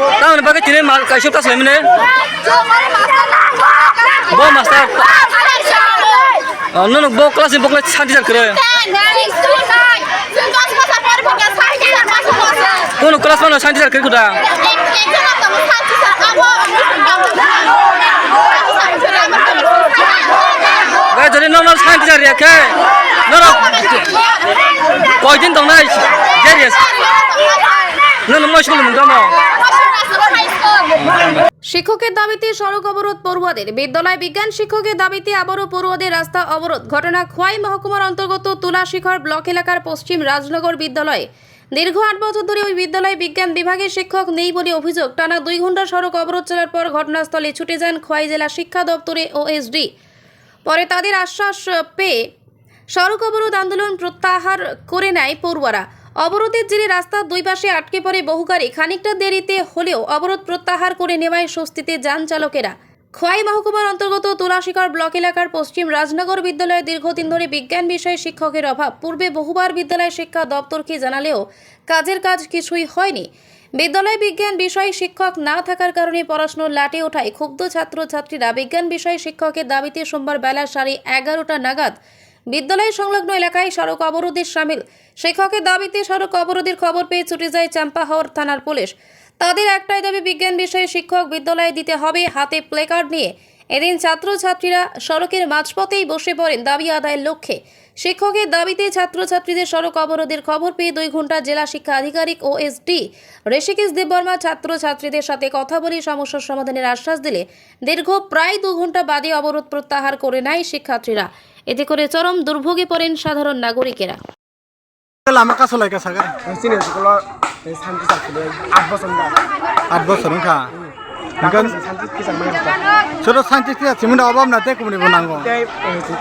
Tahu pakai ciri mal kasih tas lemne. Bo master. Nono bo kelas bo kelas santi jar kere. Kono kelas mana santi jar kere kuda. Gak jadi nono santi jar ya ke. নাই জেরিয়াস nono মই শুনলাম কামো শিক্ষকের দাবিতে সড়ক অবরোধ, পড়ুয়াদের। বিদ্যালয় বিজ্ঞান শিক্ষকের দাবিতে আবারও পড়ুয়াদের রাস্তা অবরোধ। ঘটনা খোয়াই মহকুমার অন্তর্গত তুলাশিখর ব্লক এলাকার পশ্চিম রাজনগর বিদ্যালয়ে। দীর্ঘ আট বছর ধরে ওই বিদ্যালয়ে বিজ্ঞান বিভাগের শিক্ষক নেই বলে অভিযোগ। টানা দুই ঘণ্টা সড়ক অবরোধ চলার পর ঘটনাস্থলে ছুটে যান খোয়াই জেলা শিক্ষা দপ্তরে ওএসডি পরে তাদের আশ্বাস পেয়ে সড়ক অবরোধ আন্দোলন প্রত্যাহার করে নেয় পড়ুয়ারা। অবরোধের জেরে রাস্তার দুই পাশে আটকে পড়ে বহু গাড়ি। খানিকটা দেরিতে হলেও অবরোধ প্রত্যাহার করে নেওয়ায় স্বস্তিতে যান চালকেরা। খোয়াই মহকুমার অন্তর্গত তুলাশিকার ব্লক এলাকার পশ্চিম রাজনগর বিদ্যালয়ে দীর্ঘদিন ধরে বিজ্ঞান বিষয়ে শিক্ষকের অভাব। পূর্বে বহুবার বিদ্যালয় শিক্ষা দপ্তরকে জানালেও কাজের কাজ কিছুই হয়নি। বিদ্যালয় বিজ্ঞান বিষয়ে শিক্ষক না থাকার কারণে পড়াশুনো লাটে ওঠায় ক্ষুব্ধ ছাত্রছাত্রীরা বিজ্ঞান বিষয়ে শিক্ষকের দাবিতে সোমবার বেলা সাড়ে এগারোটা নাগাদ বিদ্যালয় সংলগ্ন এলাকায় সড়ক অবরোধের সামিল। শিক্ষকের দাবিতে সড়ক অবরোধের খবর পেয়ে ছুটে যায় চাম্পাহাওর থানার পুলিশ। তাদের একটাই দাবি, বিজ্ঞান বিষয়ে শিক্ষক বিদ্যালয়ে দিতে হবে হাতে প্লেকার্ড নিয়ে। এদিন ছাত্রছাত্রীরা সড়কের মাঝপথেই বসে পড়েন দাবি আদায়ের লক্ষ্যে। শিক্ষকের দাবিতে ছাত্রছাত্রীদের সড়ক অবরোধের খবর পেয়ে দুই ঘণ্টা জেলা শিক্ষা আধিকারিক ও এসডি ঋষিকেশ দেববর্মা ছাত্রছাত্রীদের সাথে কথা বলে সমস্যার সমাধানের আশ্বাস দিলে। দীর্ঘ প্রায় দু ঘণ্টা বাদে অবরোধ প্রত্যাহার করে নেয় শিক্ষার্থীরা। এতে করে চরম দুর্ভোগে পড়েন সাধারণ নাগরিকেরা। লামা কাছ লাইকা সাগা সিনিয়র স্কুলৰ শান্তি চাকৰি আঠ বছৰ আট বছর খা Bukan শান্তি teacher sudah santi kia cimun obam na te kumni bonango. তাই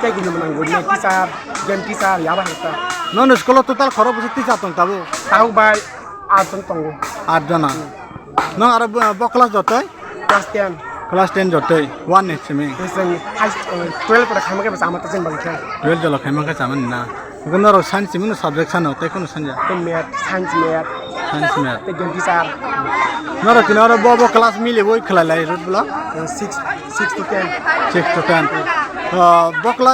তাই কিন্তু গৰিয়া টিচাৰ গেম টিচাৰ ইয়াবা হেতা Non sekolah total khoro busi ti jatong tabu তাও বাই আঠজন টংগ আট jana. Non ara bo class jotoy class ten যতে ওয়ান এইট সেমি টুয়েলভ পড়া খাইমাকে পাশে আমার তাছেন বালিকা টুয়েলভ জল খাইমাকে চামেন না ওখানে আর সায়েন্স সেমি না সাবজেক্ট সানো তাই কোনো সানজা math science math science math তো গেম টিচার নরো কিনা আর বব ক্লাস মিলে বই খেলা লাই রুট বলা 6 6 টু 10 6 টু 10 বকলা